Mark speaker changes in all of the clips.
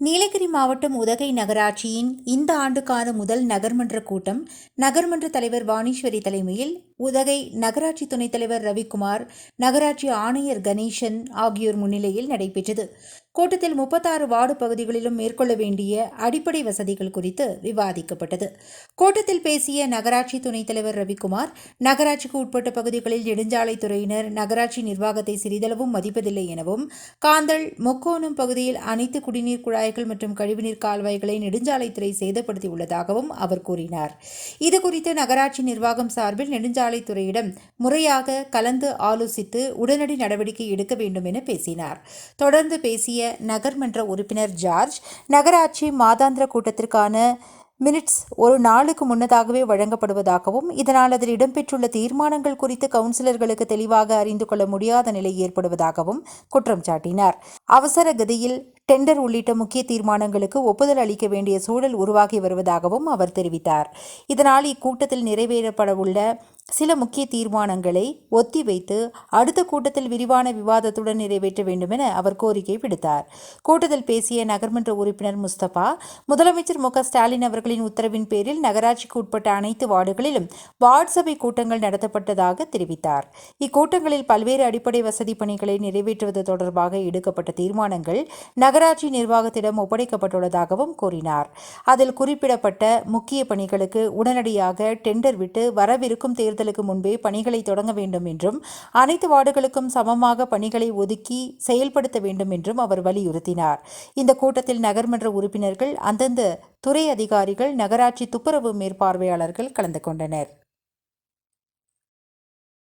Speaker 1: நீலகிரி மாவட்டம் உதகை நகராட்சியின் இந்த ஆண்டுக்கான முதல் நகர்மன்ற கூட்டம் நகர்மன்ற தலைவர் வாணீஸ்வரி தலைமையில் உதகை நகராட்சி துணைத் தலைவர் ரவிக்குமார் நகராட்சி ஆணையர் கணேசன் ஆகியோர் முன்னிலையில் நடைபெற்றது. கூட்டத்தில் முப்பத்தாறு வார்டு பகுதிகளிலும் மேற்கொள்ள வேண்டிய அடிப்படை வசதிகள் குறித்து விவாதிக்கப்பட்டது. கூட்டத்தில் பேசிய நகராட்சி துணைத் தலைவர் ரவிக்குமார் நகராட்சிக்கு உட்பட்ட பகுதிகளில் நெடுஞ்சாலைத்துறையினர் நகராட்சி நிர்வாகத்தை சிறிதளவும் மதிப்பதில்லை எனவும் காந்தல் முக்கோணம் பகுதியில் அனைத்து குடிநீர் குழாய்கள் மற்றும் கழிவுநீர் கால்வாய்களை நெடுஞ்சாலைத்துறை சேதப்படுத்தியுள்ளதாகவும் அவர் கூறினார். இதுகுறித்து நகராட்சி நிர்வாகம் சார்பில் நெடுஞ்சாலைத்துறையிடம் முறையாக கலந்து ஆலோசித்து உடனடி நடவடிக்கை எடுக்க வேண்டும் என பேசினார். தொடர்ந்து பேசிய நகர்மன்ற உறுப்பினர் ஜார்ஜ் நகராட்சி மாதாந்திர கூட்டத்திற்கான மினிட்ஸ் ஒரு நாளுக்கு முன்னதாகவே வழங்கப்படுவதாகவும் இதனால் அதில் இடம்பெற்றுள்ள தீர்மானங்கள் குறித்து கவுன்சிலர்களுக்கு தெளிவாக அறிந்து கொள்ள முடியாத நிலை ஏற்படுவதாகவும் குற்றம் சாட்டினார். அவசர கதியில் டெண்டர் உள்ளிட்ட முக்கிய தீர்மானங்களுக்கு ஒப்புதல் அளிக்க வேண்டிய சூழல் உருவாகி வருவதாகவும் அவர் தெரிவித்தார். இதனால் இக்கூட்டத்தில் நிறைவேறப்படவுள்ள சில முக்கிய தீர்மானங்களை ஒத்திவைத்து அடுத்த கூட்டத்தில் விரிவான விவாதத்துடன் நிறைவேற்ற வேண்டும் என அவர் கோரிக்கை விடுத்தார். கூட்டத்தில் பேசிய நகர்மன்ற உறுப்பினர் முஸ்தபா முதலமைச்சர் மு ஸ்டாலின் அவர்களின் உத்தரவின் பேரில் நகராட்சிக்கு உட்பட்ட அனைத்து வார்டுகளிலும் வார்டு சபை கூட்டங்கள் நடத்தப்பட்டதாக தெரிவித்தார். இக்கூட்டங்களில் பல்வேறு அடிப்படை வசதி பணிகளை நிறைவேற்றுவது தொடர்பாக எடுக்கப்பட்ட தீர்மானங்கள் நகராட்சி நிர்வாகத்திடம் ஒப்படைக்கப்பட்டுள்ளதாகவும் கூறினார். அதில் குறிப்பிடப்பட்ட முக்கிய பணிகளுக்கு உடனடியாக டெண்டர் விட்டு வரவிருக்கும் தேர்தலுக்கு முன்பே பணிகளை தொடங்க வேண்டும் என்றும் அனைத்து வார்டுகளுக்கும் சமமாக பணிகளை ஒதுக்கி செயல்படுத்த வேண்டும் என்றும் அவர் வலியுறுத்தினார். இந்த கூட்டத்தில் நகர்மன்ற உறுப்பினர்கள் அந்தந்த துறை அதிகாரிகள் நகராட்சி துப்புரவு மேற்பார்வையாளர்கள் கலந்து கொண்டனர்.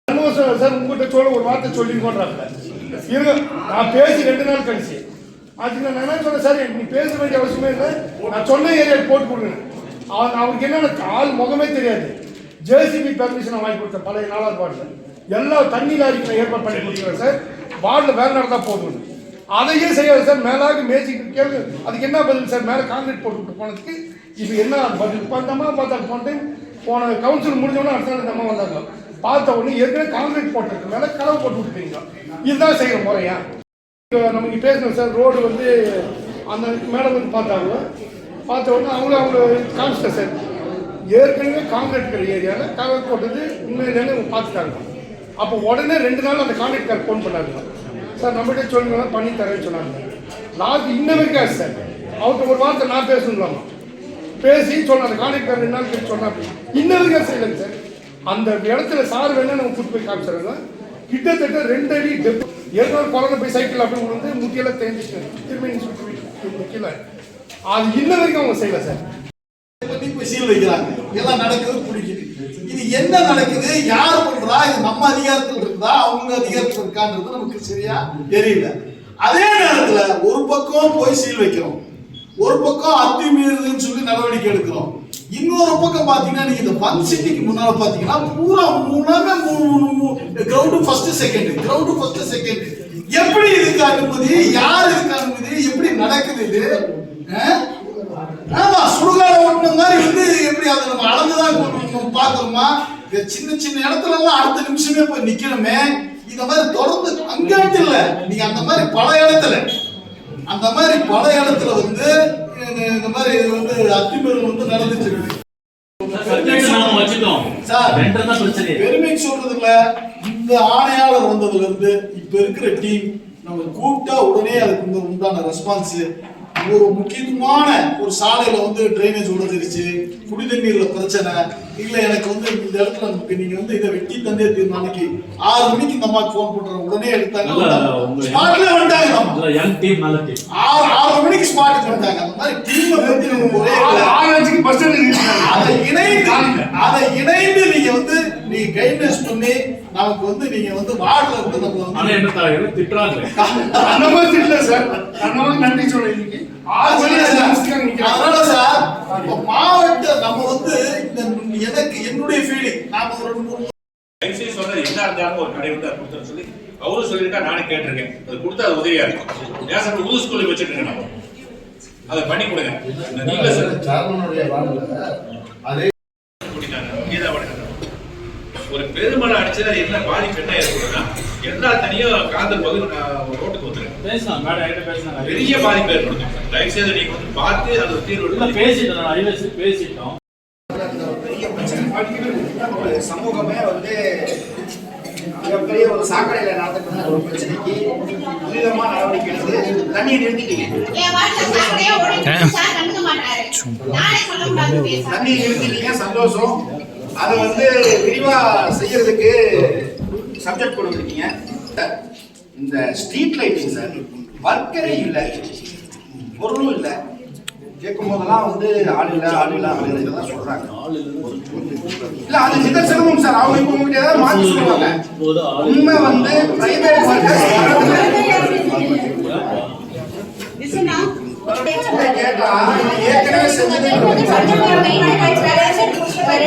Speaker 2: சண்முகம் அதுக்கு நான் என்ன சொன்னேன் சார் நீ பேச வேண்டிய அவசியமே இல்லை. நான் சொன்ன ஏரியாவில் போட்டு கொடுங்க. அவன் என்னென்ன ஆள் முகமே தெரியாது. ஜேசிபி பெர்மிஷனை வாங்கி கொடுத்த பழைய நாலாவது வார்டில். எல்லா தண்ணி லாரிக்கு ஏற்பாடு பண்ணி கொடுத்துருவேன் சார். வார்டில் வேலை நடந்தால் போதும். அதையே செய்யாது சார். மேலாக மேஜிக் கேள்வி அதுக்கு என்ன பதில் சார்? மேலே கான்கிரீட் போட்டு விட்டு போனதுக்கு இப்போ என்ன பதில்? இப்போ அந்த அம்மா பார்த்தா போன டைம் போன கவுன்சில் முடிஞ்சோடனே அடுத்த நாள் நம்ம வந்தாங்க. பார்த்த உடனே ஏற்கனவே கான்கிரீட் போட்டிருக்கு. மேலே கலவை போட்டு விட்டுருக்கீங்க இதுதான் செய்கிற முறையா? இப்போ பேசணும் சார் ரோடு வந்து அந்த மேடம் வந்து பார்த்தாங்க. பார்த்த உடனே அவங்களும் அவங்க காமிச்சிட்டேன் சார். ஏற்கனவே காங்கிரீட் இருக்கிற ஏரியாவில் கலவை போட்டது உண்மையிலேயே பார்த்துட்டாங்க. அப்போ உடனே ரெண்டு நாள் அந்த காங்கிரீட் கார் ஃபோன் பண்ணாங்க. சார் நம்மகிட்ட சொல்லுங்க பண்ணி தரேன்னு சொன்னாங்க. லாஸ்ட் இன்ன வரைக்கும் சார்? அவர்கிட்ட ஒரு வார்த்தை நான் பேசணுங்களாமா பேசி சொன்ன அந்த காங்கிரீட் கார் ரெண்டு நாள் கழிச்சு சொன்னாங்க. இன்ன வரைக்கும் செய்யலைங்க சார்? அந்த இடத்துல சார் வேணா நம்ம கூட்டு போய் காமிச்சிடுங்க கிட்டத்தட்ட ரெண்டு அடி டெப் ஏற்கனவே குழந்தை போய் சைக்கிள் அப்படி விழுந்து முக்கியெல்லாம் தேஞ்சிச்சு திரும்பி சுற்றி முக்கியல அது இன்ன வரைக்கும் அவங்க செய்யல சார்.
Speaker 3: போய் சீல் வைக்கிறாங்க இதெல்லாம் நடக்குது பிடிக்குது இது என்ன நடக்குது? யார் பண்றா இது நம்ம அதிகாரத்தில் இருந்தா அவங்க அதிகாரத்தில் இருக்கான்றது நமக்கு சரியா தெரியல. அதே நேரத்துல ஒரு பக்கம் போய் சீல் வைக்கிறோம் ஒரு பக்கம் அத்துமீறுதுன்னு சொல்லி நடவடிக்கை எடுக்கிறோம். இன்னொரு பக்கம் பாத்தீங்கன்னா நீங்க இந்த பன் சிட்டிக்கு முன்னால பாத்தீங்கன்னா பூரா மூணாவே மூணு மூணு ground first second ground first second எப்படி இதுக்கு அனுமதி? யார் இதுக்கு அனுமதி? எப்படி நடக்குது இது? ஆமா சுடுகாட ஓட்டுன மாதிரி வந்து எப்படி அதை நம்ம அளந்துதான் நம்ம பாக்குறோமா? இந்த சின்ன சின்ன இடத்துல எல்லாம் அடுத்த நிமிஷமே போய் நிக்கணுமே. இந்த மாதிரி தொடர்ந்து அங்க மட்டும் இல்ல நீங்க அந்த மாதிரி பல இடத்துல அந்த மாதிரி பல இடத்துல வந்து இந்த- மாதிரி வந்து அத்துமீறல் வந்து நடந்துட்டு இருக்கு
Speaker 4: சப்ஜெக்ட் நாம வச்சுட்டோம்.
Speaker 3: சார்.
Speaker 4: ரெண்டரை தான் பிரச்சனை
Speaker 3: பெருமைக்கு சொல்றது இல்ல இந்த ஆணையாளர் வந்ததுல இருந்து இப்ப இருக்கிற டீம் நம்ம கூப்பிட்டா உடனே அதுக்கு உண்டான ரெஸ்பான்ஸ் ஒரு முக்கியத்துவமான ஒரு சாலையில வந்து டிரைனேஜ் உடஞ்சிருச்சு. குடி தண்ணீர்ல பிரச்சனை. இல்ல எனக்கு வந்து இந்த இடத்துல நமக்கு நீங்க வந்து இதை வெட்டி தந்தே அன்னைக்கு ஆறு மணிக்கு இந்த அம்மாக்கு ஃபோன் பண்றோம் உடனே எடுத்தாங்க. ஸ்பாட்ல வந்துட்டாங்க நம்ம. ஆறு ஆறு மணிக்கு ஸ்பாட்டுக்கு வந்துட்டாங்க. அந்த மாதிரி டீமை பத்தி நமக்கு ஒரே அதை இணைந்து அதை இணைந்து நீங்க வந்து நீங்க கைட்னஸ் பண்ணி நமக்கு வந்து நீங்க வந்து வார்டுல வந்து நம்ம
Speaker 4: ஆனா என்ன தாங்க திட்டுறாங்க
Speaker 2: மாதிரி இல்லை சார் மாதிரி நன்றி நிற்கிறாங்க
Speaker 3: அதனால சார் மாவட்ட நம்ம வந்து இந்த எனக்கு என்னுடைய ஃபீலிங் நாம ஒரு ரெண்டு மூணு
Speaker 5: சொல்றது என்ன இருந்தாலும் ஒரு கடை வந்து அதை கொடுத்தேன்னு சொல்லி அவரும் சொல்லியிருக்கா நானே கேட்டிருக்கேன் அது கொடுத்தா அது உதவியா இருக்கும் ஏன் சார் புது ஸ்கூலில் வச்சுட்டு நம்ம அதை பண்ணி கொடுங்க நீங்க சார்
Speaker 6: அதே
Speaker 5: அது என்ன பாதிப்பு என்ன ஏற்படும்னா எல்லா தனியும் காதல் பகுதி ரோட்டுக்கு வந்துருக்கு
Speaker 4: பேசலாம் மேடம் பேசினாங்க
Speaker 5: பெரிய பாதிப்பு ஏற்படுத்தும் தயவு செய்து நீங்க வந்து பார்த்து அந்த தீர்வு
Speaker 4: பேசிட்டோம் ஐவசி பேசிட்டோம்
Speaker 7: பெரிய பிரச்சனை ஒரு சமூகமே வந்து மிகப்பெரிய ஒரு சாக்கடையில நடந்துட்டு ஒரு பிரச்சனைக்கு துரிதமா நடவடிக்கை எடுத்து தண்ணியை நிறுத்திட்டீங்க. தண்ணியை நிறுத்திட்டீங்க சந்தோஷம். அதை வந்து விரிவா செய்யறதுக்கு சப்ஜெக்ட் கொடுத்துருக்கீங்க இந்த ஸ்ட்ரீட் லைட்டிங் சார் ஒர்க்கரே இல்லை பொருளும் இல்லை. கேட்கும் போதெல்லாம் வந்து ஆள் இல்லை ஆள் இல்லை ஆள் இல்லை தான் சொல்றாங்க. இல்ல அது நிதர்சனமும் சார். அவங்க இப்போ உங்ககிட்ட ஏதாவது மாற்றி சொல்லுவாங்க. உண்மை வந்து பிரைவேட் ஒர்க்கர்ஸ் கேட்டா ஏற்கனவே செஞ்சது
Speaker 8: ரெண்டு light விளையாடுறாரு.
Speaker 7: Maintenance தான் எனக்கு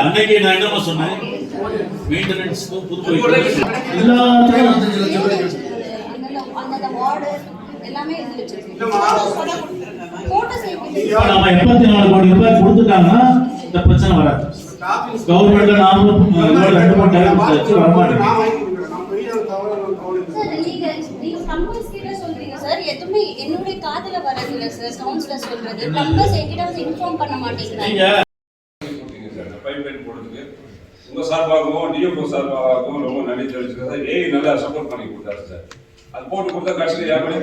Speaker 4: அன்னைக்கு
Speaker 5: நான்
Speaker 4: என்னமா சொன்னேன் மெயின்டெனன்ஸ் புது
Speaker 8: எல்லாமே இது
Speaker 4: நம்ம எண்பத்தி நாலு கோடி ரூபாய் கொடுத்துட்டாங்கன்னா இந்த பிரச்சனை வராது. ரெண்டு மூணு டைம் வச்சு
Speaker 8: சார் எதுவுமே என்னுடைய காதுல வரது இல்ல சார் கவுன்சிலர் சொல்றது பிளம்பர்ஸ் என்கிட்ட வந்து இன்ஃபார்ம் பண்ண மாட்டேங்கிறாங்க
Speaker 4: நீங்க
Speaker 9: பைப் போடுறதுக்கு உங்க சார்பாகவும் டிஎஃப்ஓ சார்பாகவும் ரொம்ப நன்றி தெரிவிச்சுக்கிறேன் ஏஐ நல்லா சப்போர்ட் பண்ணி கொடுத்தாரு சார் அது போட்டு கொடுத்தா கடைசியில் யாருமே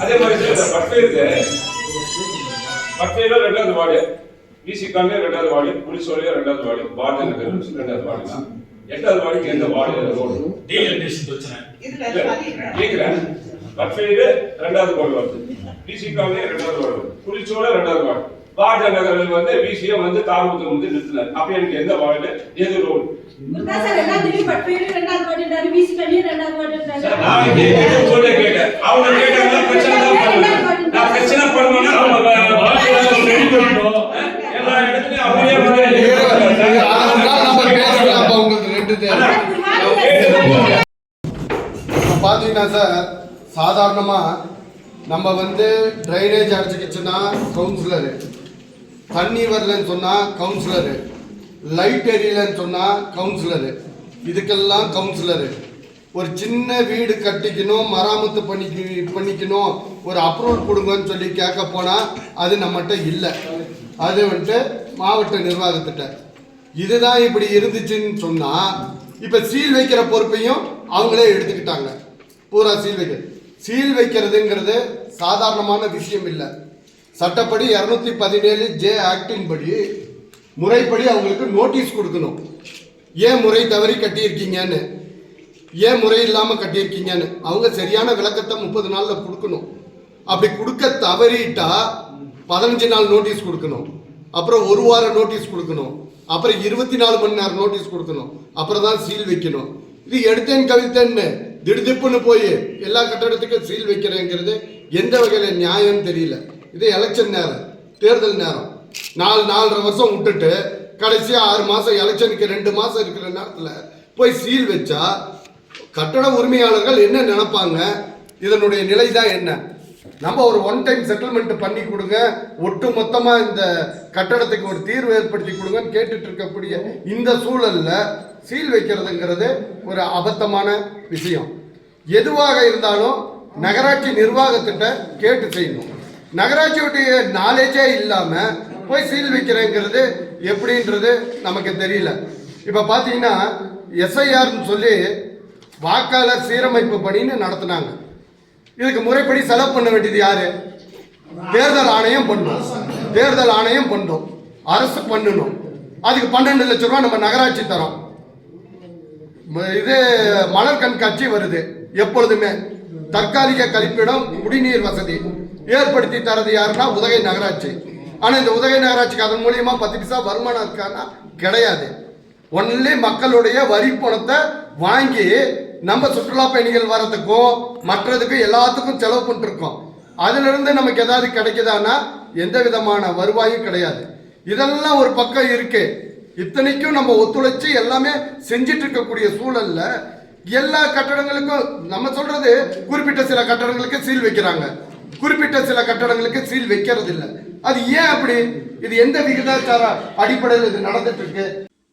Speaker 9: அதே மாதிரி சார் பட்பேரில் ரெண்டாவது வார்டு பிசிகாலே ரெண்டாவது வார்டு புலிசோலையே ரெண்டாவது வார்டு வார்டு தான். எட்டாவது வார்டுக்கு எந்த வார்டு ரோடு?
Speaker 4: டீலிமிட்டேஷன் பிரச்சனை.
Speaker 9: கேக்குறேன் பட்பேரியில ரெண்டாவது வார்டு வருது. பிசிகாலே ரெண்டாவது வார்டு வருது. புலிச்சோல ரெண்டாவது வார்டு. பாரத நகரில் வந்து பிசியை வந்து தாமதம் வந்து நிறுத்தினார். அப்ப எனக்கு எந்த வார்டு எது ரோடு. அவங்க கேட்டாங்க, பிரச்சனை தான். நான் பிரச்சனை ரெடி பண்ணணும். எல்லா இடத்துலயும் அவங்களே
Speaker 6: நம்ம பார்த்தீங்கன்னா சார் சாதாரணமாக நம்ம வந்து ட்ரைனேஜ் அடைச்சிக்கிச்சுன்னா கவுன்சிலரு தண்ணி வரலன்னு சொன்னால் கவுன்சிலரு லைட் எரியலன்னு சொன்னால் கவுன்சிலரு இதுக்கெல்லாம் கவுன்சிலரு ஒரு சின்ன வீடு கட்டிக்கணும் மராமத்து பண்ணிக்க பண்ணிக்கணும் ஒரு அப்ரூவல் கொடுங்கன்னு சொல்லி கேட்க போனால் அது நம்மகிட்ட இல்லை. அது வந்துட்டு மாவட்ட நிர்வாகத்திட்ட. இதுதான் இப்படி இருந்துச்சுன்னு சொன்னால் இப்போ சீல் வைக்கிற பொறுப்பையும் அவங்களே எடுத்துக்கிட்டாங்க. பூரா சீல் வைக்க சீல் வைக்கிறதுங்கிறது சாதாரணமான விஷயம் இல்லை. சட்டப்படி இரநூத்தி பதினேழு ஜே ஆக்டின் படி முறைப்படி அவங்களுக்கு நோட்டீஸ் கொடுக்கணும். ஏன் முறை தவறி கட்டியிருக்கீங்கன்னு? ஏன் முறையில்லாமல் கட்டியிருக்கீங்கன்னு? அவங்க சரியான விளக்கத்தை முப்பது நாள்ல கொடுக்கணும். அப்படி கொடுக்க தவறிட்டா பதினஞ்சு நாள் நோட்டீஸ் கொடுக்கணும். அப்புறம் ஒரு வாரம் நோட்டீஸ் கொடுக்கணும். அப்புறம் இருபத்தி நாலு மணி நேரம் நோட்டீஸ் கொடுக்கணும். அப்புறம் தான் சீல் வைக்கணும். இது எடுத்தேன் கவித்தேன்னு திடுதிப்புன்னு போய் எல்லா கட்டடத்துக்கும் சீல் வைக்கிறேங்கிறது எந்த வகையில நியாயம்னு தெரியல. இது எலெக்ஷன் நேரம் தேர்தல் நேரம். நாலு நாலரை வருஷம் விட்டுட்டு கடைசியாக ஆறு மாதம் எலெக்ஷனுக்கு ரெண்டு மாதம் இருக்கிற நேரத்தில் போய் சீல் வச்சா கட்டட உரிமையாளர்கள் என்ன நினைப்பாங்க? இதனுடைய நிலை தான் என்ன? நம்ம ஒரு ஒன் டைம் செட்டில்மெண்ட் பண்ணி கொடுங்க. ஒட்டு மொத்தமாக இந்த கட்டடத்துக்கு ஒரு தீர்வு ஏற்படுத்தி கொடுங்கன்னு கேட்டுட்டு இருக்கக்கூடிய இந்த சூழலில் சீல் வைக்கிறதுங்கிறது ஒரு அபத்தமான விஷயம். எதுவாக இருந்தாலும் நகராட்சி நிர்வாகத்திட்ட கேட்டு செய்யணும். நகராட்சியுடைய நாலேஜே இல்லாமல் போய் சீல் வைக்கிறேங்கிறது எப்படின்றது நமக்கு தெரியல. இப்போ பார்த்தீங்கன்னா எஸ்ஐஆர்னு சொல்லி வாக்காளர் சீரமைப்பு பணின்னு நடத்தினாங்க. இதுக்கு முறைப்படி செலவு பண்ண வேண்டியது யாரு? தேர்தல் ஆணையம் பண்ணும். தேர்தல் ஆணையம் பண்ணும். அரசு பண்ணணும் அதுக்கு பன்னெண்டு லட்சம் ரூபாய் நம்ம நகராட்சி தரோம். இது மலர் கண்காட்சி வருது. எப்பொழுதுமே தற்காலிக கழிப்பிடம் குடிநீர் வசதி ஏற்படுத்தி தரது யாருன்னா உதகை நகராட்சி. ஆனா இந்த உதகை நகராட்சிக்கு அதன் மூலியமா பத்து பைசா வருமானம் இருக்கான்னா கிடையாது. ஒன்லி மக்களுடைய வரி பணத்தை வாங்கி நம்ம சுற்றுலா பயணிகள் வர்றதுக்கும் மற்றதுக்கும் எல்லாத்துக்கும் செலவு பண்ணிருக்கோம் அதிலிருந்து நமக்கு ஏதாவது கிடைக்குதானா எந்த விதமான வருவாயும் கிடையாது. இதெல்லாம் ஒரு பக்கம் இருக்கு. இத்தனைக்கும் நம்ம ஒத்துழைச்சு எல்லாமே செஞ்சிட்டு இருக்கக்கூடிய சூழல்ல எல்லா கட்டடங்களுக்கும் நம்ம சொல்றது குறிப்பிட்ட சில கட்டடங்களுக்கு சீல் வைக்கிறாங்க. குறிப்பிட்ட சில கட்டடங்களுக்கு சீல் வைக்கிறது இல்லை அது ஏன் அப்படி? இது எந்த விகிதாச்சார அடிப்படையில் இது நடந்துட்டு இருக்கு